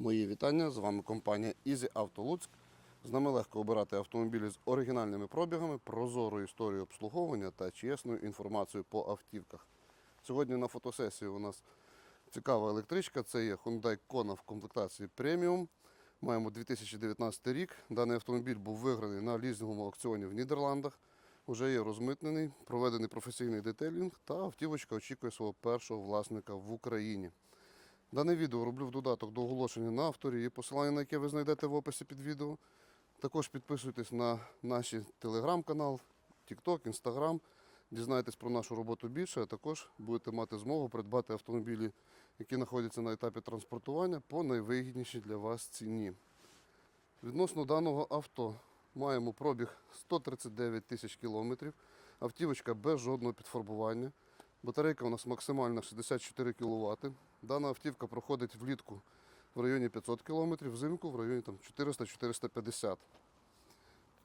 Мої вітання. З вами компанія Easy Auto Луцьк. З нами легко обирати автомобілі з оригінальними пробігами, прозорою історією обслуговування та чесною інформацією по автівках. Сьогодні на фотосесії у нас цікава електричка. Це є Hyundai Kona в комплектації преміум. Маємо 2019 рік. Даний автомобіль був виграний на лізинговому аукціоні в Нідерландах. Уже є розмитнений, проведений професійний детейлінг та автівочка очікує свого першого власника в Україні. Дане відео роблю в додаток до оголошення на авторі, посилання на яке ви знайдете в описі під відео. Також підписуйтесь на наш телеграм-канал, TikTok, Instagram. Дізнаєтесь про нашу роботу більше, а також будете мати змогу придбати автомобілі, які знаходяться на етапі транспортування по найвигіднішій для вас ціні. Відносно даного авто маємо пробіг 139 тисяч кілометрів, автівочка без жодного підфарбування. Батарейка у нас максимальна 64 кВт. Дана автівка проходить влітку в районі 500 км, взимку в районі там, 400-450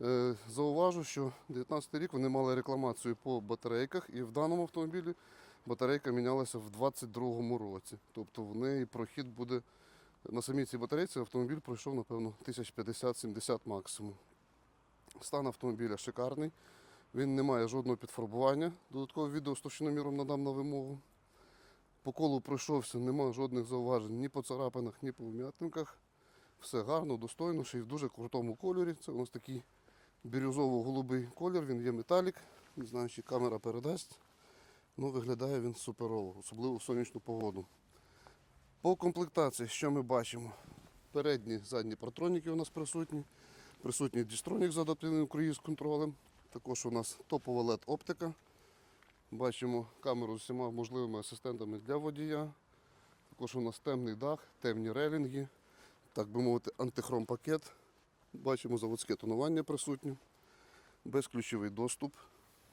Е, Зауважу, що 19 рік вони мали рекламацію по батарейках, і в даному автомобілі батарейка мінялася в 22 році. Тобто в неї прохід буде на самій цій батарейці автомобіль пройшов, напевно, 1050-70 максимум. Стан автомобіля шикарний. Він не має жодного підфарбування. Додаткове відео з товщиноміром надам на вимогу. По колу пройшовся, немає жодних зауважень ні по царапинах, ні по вм'ятинках. Все гарно, достойно, ще й в дуже крутому кольорі. Це у нас такий бірюзово-голубий колір, він є металік. Не знаю, чи камера передасть. Ну, виглядає він суперово, особливо в сонячну погоду. По комплектації, що ми бачимо? Передні, задні протроніки у нас присутні. Присутній дістронік з адаптивним круїз контролем. Також у нас топова LED оптика. Бачимо камеру з усіма можливими асистентами для водія. Також у нас темний дах, темні релінги, так би мовити, антихром пакет. Бачимо заводське тонування присутнє, безключовий доступ,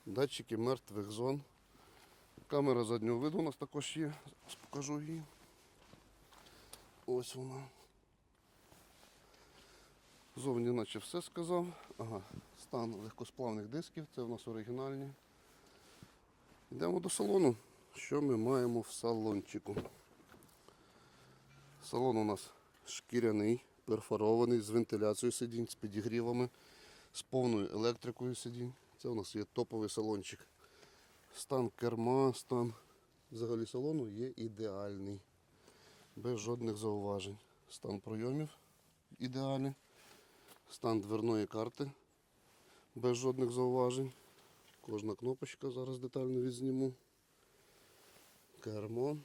датчики мертвих зон. Камера заднього виду у нас також є. Покажу її. Ось вона. Зовні наче все сказав. Ага, стан легкосплавних дисків, це у нас оригінальні. Йдемо до салону. Що ми маємо в салончику? Салон у нас шкіряний, перфорований, з вентиляцією сидінь, з підігрівами, з повною електрикою сидінь. Це у нас є топовий салончик. Стан керма, стан взагалі салону є ідеальний, без жодних зауважень. Стан пройомів ідеальний, стан дверної карти без жодних зауважень. Кожна кнопочка зараз детально відзніму. Кермо.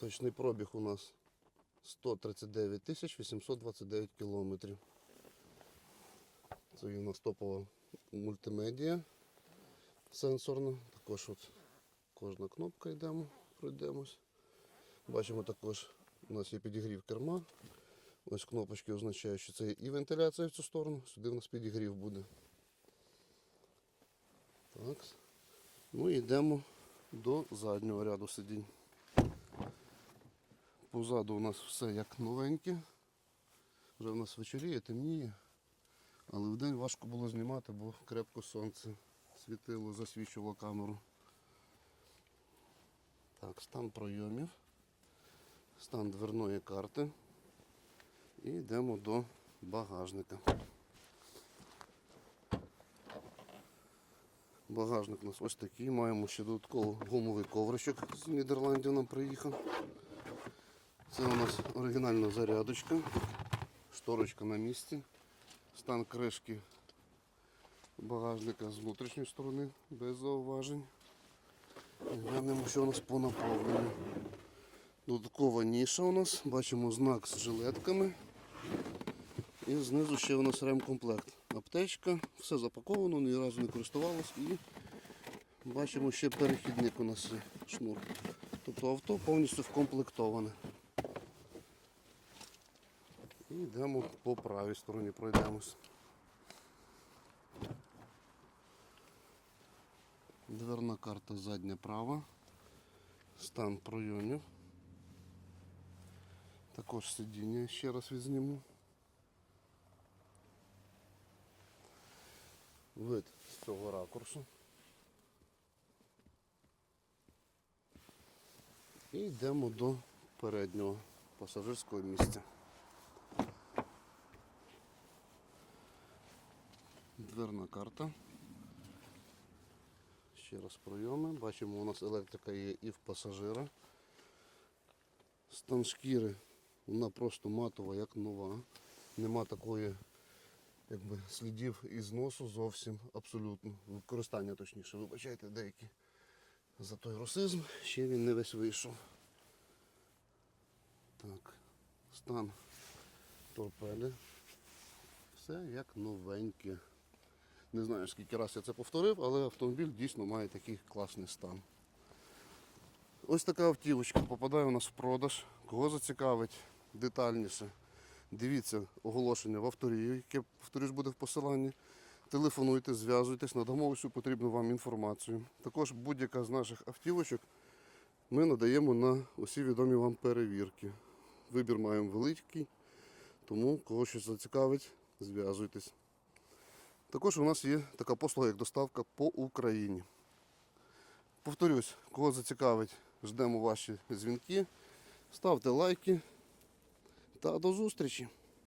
Точний пробіг у нас 139 829 кілометрів. Це у нас топова мультимедіа сенсорна. Також от кожна кнопка йдемо, пройдемось. Бачимо також у нас є підігрів керма. Ось кнопочки означають, що це і вентиляція в цю сторону, сюди у нас підігрів буде. Так. Ну і йдемо до заднього ряду сидінь. Позаду у нас все як новеньке. Вже в нас вечоріє, темніє, але вдень важко було знімати, бо крепко сонце світило, засвічувало камеру. Так, стан пройомів, стан дверної карти. І йдемо до багажника. Багажник у нас ось такий. Маємо ще додатково гумовий ковричок з Нідерландів нам приїхав. Це у нас оригінальна зарядочка, шторочка на місці, стан кришки багажника з внутрішньої сторони, без зауважень. Глянемо, що у нас по наповненню. Додаткова ніша у нас, бачимо знак з жилетками. І знизу ще у нас ремкомплект. Аптечка, все запаковано, ні разу не користувалось і бачимо ще перехідник у нас шнур. Тобто авто повністю вкомплектоване. І йдемо по правій стороні, пройдемось. Дверна карта задня права, стан пройомів. Також сидіння ще раз відзніму. Вид з цього ракурсу. І йдемо до переднього пасажирського місця. Дверна карта. Ще раз пройоми. Бачимо, у нас електрика є і в пасажира. Стан шкіри, вона просто матова, як нова. Нема такої якби, слідів із носу зовсім абсолютно. Використання точніше, вибачайте, деякі за той русизм, ще він не весь вийшов. Так, стан торпеди. Все як новеньке. Не знаю, скільки раз я це повторив, але автомобіль дійсно має такий класний стан. Ось така автівочка попадає у нас в продаж. Кого зацікавить детальніше, дивіться оголошення в авторії, яке, повторюсь, буде в посиланні. Телефонуйте, зв'язуйтесь, надамо всю потрібну вам інформацію. Також будь-яка з наших автівочок ми надаємо на усі відомі вам перевірки. Вибір маємо великий, тому кого щось зацікавить, зв'язуйтесь. Також у нас є така послуга, як доставка по Україні. Повторюсь, кого зацікавить, ждемо ваші дзвінки. Ставте лайки та до зустрічі!